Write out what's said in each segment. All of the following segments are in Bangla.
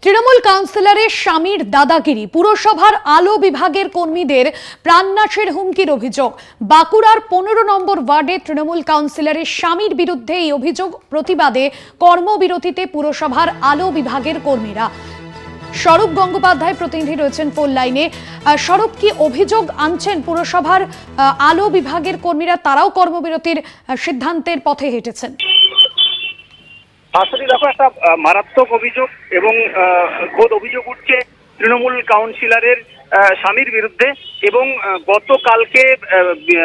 তৃণমূল কাউন্সিলরের স্বামীর দাদাগিরি, পুরসভার আলো বিভাগের কর্মীদের প্রাণনাশের হুমকির অভিযোগ। বাঁকুড়ার পনেরো নম্বর ওয়ার্ডে তৃণমূল কাউন্সিলরের স্বামীর বিরুদ্ধে এই অভিযোগ প্রতিবাদে কর্মবিরতিতে পুরসভার আলো বিভাগের কর্মীরা। স্বরূপ গঙ্গোপাধ্যায় প্রতিনিধি রয়েছেন ফোন লাইনে। স্বরূপ, কি অভিযোগ আনছেন পুরসভার আলো বিভাগের কর্মীরা? তারাও কর্মবিরতির সিদ্ধান্তের পথে হেঁটেছেন। আসলে দেখো একটা মারাত্মক অভিযোগ এবং খোদ অভিযোগ উঠছে তৃণমূল কাউন্সিলরের স্বামীর বিরুদ্ধে এবং গতকালকে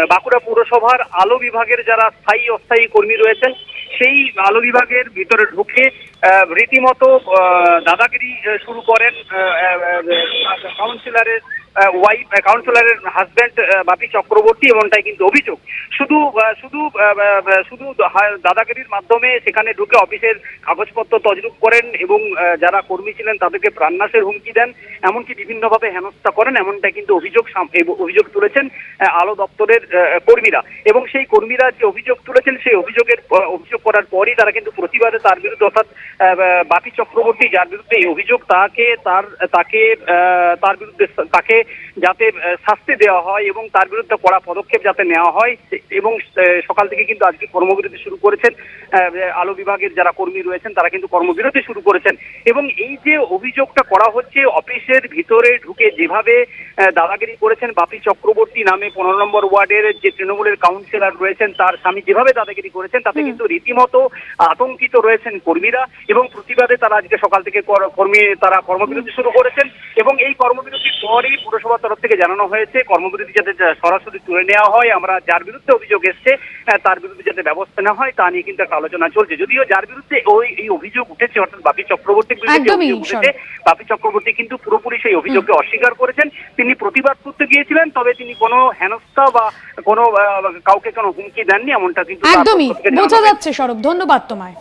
বাঁকুড়া পুরসভার আলো বিভাগের যারা স্থায়ী অস্থায়ী কর্মী রয়েছেন, সেই আলো বিভাগের ভিতরে ঢুকে রীতিমতো দাদাগিরি শুরু করেন কাউন্সিলরের ওয়াইফ কাউন্সিলরের হাজব্যান্ড বাপি চক্রবর্তী এমনটাই কিন্তু অভিযোগ। শুধু শুধু শুধু দাদাগিরির মাধ্যমে সেখানে ঢুকে অফিসের কাগজপত্র তজরুপ করেন এবং যারা কর্মী ছিলেন তাদেরকে প্রাণনাশের হুমকি দেন, এমনকি বিভিন্নভাবে হেনস্থা করেন এমনটা কিন্তু অভিযোগ অভিযোগ তুলেছেন আলো দপ্তরের কর্মীরা। এবং সেই কর্মীরা যে অভিযোগ তুলেছেন, সেই অভিযোগের অভিযোগ করার পরই তারা কিন্তু প্রতিবাদে তার বিরুদ্ধে, অর্থাৎ বাপি চক্রবর্তী যার বিরুদ্ধে এই অভিযোগ, তাকে তার তাকে তার বিরুদ্ধে তাকে যাতে শাস্তি দেওয়া হয় এবং তার বিরুদ্ধে কড়া পদক্ষেপ যাতে নেওয়া হয় এবং সকাল থেকে কিন্তু আজকে কর্মবিরতি শুরু করেছেন আলো বিভাগের যারা কর্মী রয়েছেন তারা কিন্তু কর্মবিরতি শুরু করেছেন। এবং এই যে অভিযোগটা করা হচ্ছে অফিসের ভিতরে ঢুকে যেভাবে দাদাগিরি করেছেন বাপি চক্রবর্তী নামে পনেরো নম্বর ওয়ার্ডের যে তৃণমূলের কাউন্সিলর রয়েছেন তার স্বামী যেভাবে দাদাগিরি করেছেন তাতে কিন্তু রীতিমতো আতঙ্কিত রয়েছেন কর্মীরা এবং প্রতিবাদে তারা আজকে সকাল থেকে কর- কর্মী তারা কর্মবিরতি শুরু করেছেন। এবং এই কর্মবিরতির পরই পুরসভার তরফ থেকে জানানো হয়েছে কর্মবিরতি যাতে সরাসরি তুলে নেওয়া হয় আমরা যার বিরুদ্ধে অভিযোগ এসছে তার বিরুদ্ধে যাতে ব্যবস্থা নেওয়া হয় তা নিয়ে কিন্তু একটা আলোচনা চলছে। যদিও যার বিরুদ্ধে ওই এই অভিযোগ উঠেছে অর্থাৎ বাপি চক্রবর্তীর বিরুদ্ধে অভিযোগ উঠেছে বাপি চক্রবর্তী কিন্তু পুরোপুরি সেই অভিযোগকে অস্বীকার করেছেন। তিনি প্রতিবাদ করতে গিয়েছিলেন তবে তিনি কোনো হেনস্থা বা কোনো কাউকে কোনো হুমকি দেননি এমনটা কিন্তু একদমই বোঝা যাচ্ছে স্বরূপ ধন্যবাদ তোমায়।